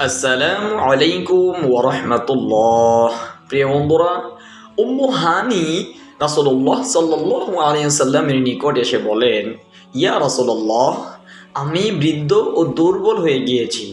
আসসালামু আলাইকুম ওরহমতুল্লাহ প্রিয় বন্ধুরা উম্মু হানি রাসুল্লাহ সাল্লাহ আলিয়াল্লামের নিকট এসে বলেন ইয়া রাসুল্লাহ আমি বৃদ্ধ ও দুর্বল হয়ে গিয়েছি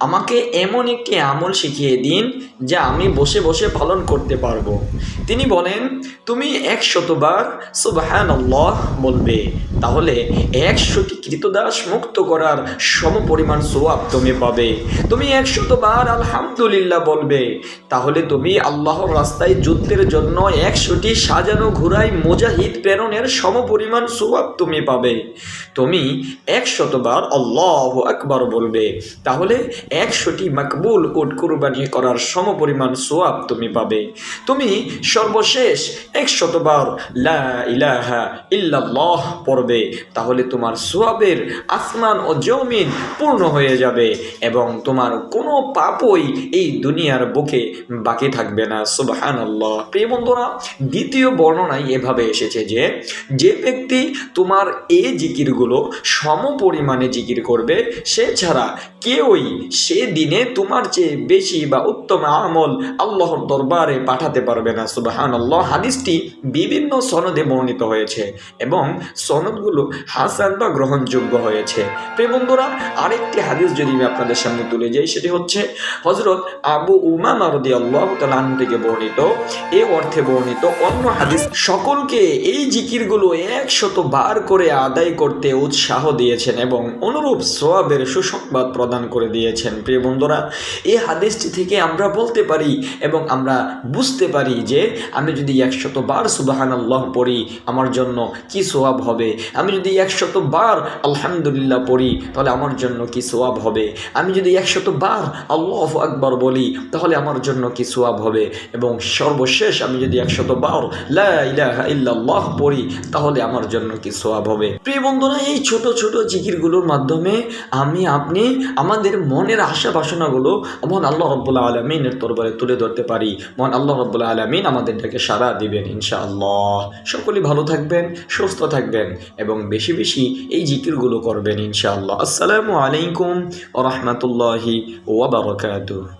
আমাকে এমন একটি আমল শিখিয়ে দিন যা আমি বসে বসে পালন করতে পারব। তিনি বলেন, তুমি একশতবার সুবাহান আল্লাহ বলবে। তাহলে একশোটি কৃতদাস মুক্ত করার সম পরিমাণ সোয়াব তুমি পাবে। তুমি একশতবার আলহামদুলিল্লাহ বলবে। তাহলে তুমি আল্লাহর রাস্তায় যুদ্ধের জন্য একশোটি সাজানো ঘোড়ায় মুজাহিদ প্রেরণের সম পরিমাণ সোয়াব তুমি পাবে। তুমি একশতবার আল্লাহ আকবার বলবে। তাহলে একশোটি মাকবুল উট কুরবানি করার সম পরিমাণ সোয়াব তুমি পাবে। তুমি সর্বশেষ একশতবার লা পড়বে, তাহলে তোমার সোয়াবের আসমান ও জমিন পূর্ণ হয়ে যাবে এবং তোমার কোনো পাপই এই দুনিয়ার বুকে বাকি থাকবে না। সুবহান আল্লাহ প্রিয় বন্ধুরা, দ্বিতীয় বর্ণনায় এভাবে এসেছে যে যে ব্যক্তি তোমার এই জিকিরগুলো সম পরিমাণে জিকির করবে, সে ছাড়া কেউই সে দিনে তোমার চেয়ে বেশি বা উত্তম আমল আল্লাহর দরবারে পাঠাতে পারবে না সুবাহান আল্লাহ হাদিসটি বিভিন্ন সনদে বর্ণিত হয়েছে এবং সনদগুলো হাসান বা গ্রহণযোগ্য হয়েছে। প্রিয় বন্ধুরা, আরেকটি হাদিস যদি আমি আপনাদের সামনে তুলে যাই, সেটি হচ্ছে হজরত আবু উমামা রদি আল্লাহ তালান থেকে বর্ণিত। এ অর্থে বর্ণিত অন্য হাদিস, সকলকে এই জিকিরগুলো একশত বার করে আদায় করতে উৎসাহ দিয়েছেন এবং অনুরূপ সোয়াবের সুসংবাদ প্রদান করে দিয়েছেন। প্রিয় বন্ধুরা, এই হাদিসটি থেকে আমরা বলতে পারি এবং আমরা বুঝতে পারি যে আমি যদি একশত বার সুবাহান আল্লাহ পড়ি, আমার জন্য কি সোয়াব হবে? আমি যদি একশত বার আলহামদুলিল্লাহ পড়ি, তাহলে আমার জন্য কি সোয়াব হবে? আমি যদি একশত বার আল্লাহ আকবর বলি, তাহলে আমার জন্য কি সোয়াব হবে? এবং সর্বশেষ আমি যদি একশত বার লা ইলাহা ইল্লাল্লাহ পড়ি, তাহলে আমার জন্য কি সোয়াব হবে? প্রিয় বন্ধুরা, এই ছোট ছোট জিকিরগুলোর মাধ্যমে আমি, আপনি আমাদের মনের আশা বাসনাগুলো মহান আল্লাহ রব্বুল্লাহ আলমিনের তরবারে তুলে ধরতে পারি। মহান আল্লাহ রব্বুল্লাহ আলমিন আমাদেরটাকে সারা দিবেন ইনশাআল্লাহ। সকলেই ভালো থাকবেন, সুস্থ থাকবেন এবং বেশি বেশি এই জিকিরগুলো করবেন ইনশাআল্লাহ। আসসালামু আলাইকুম ও রহমতুল্লাহি ওয়াবারকাতুহ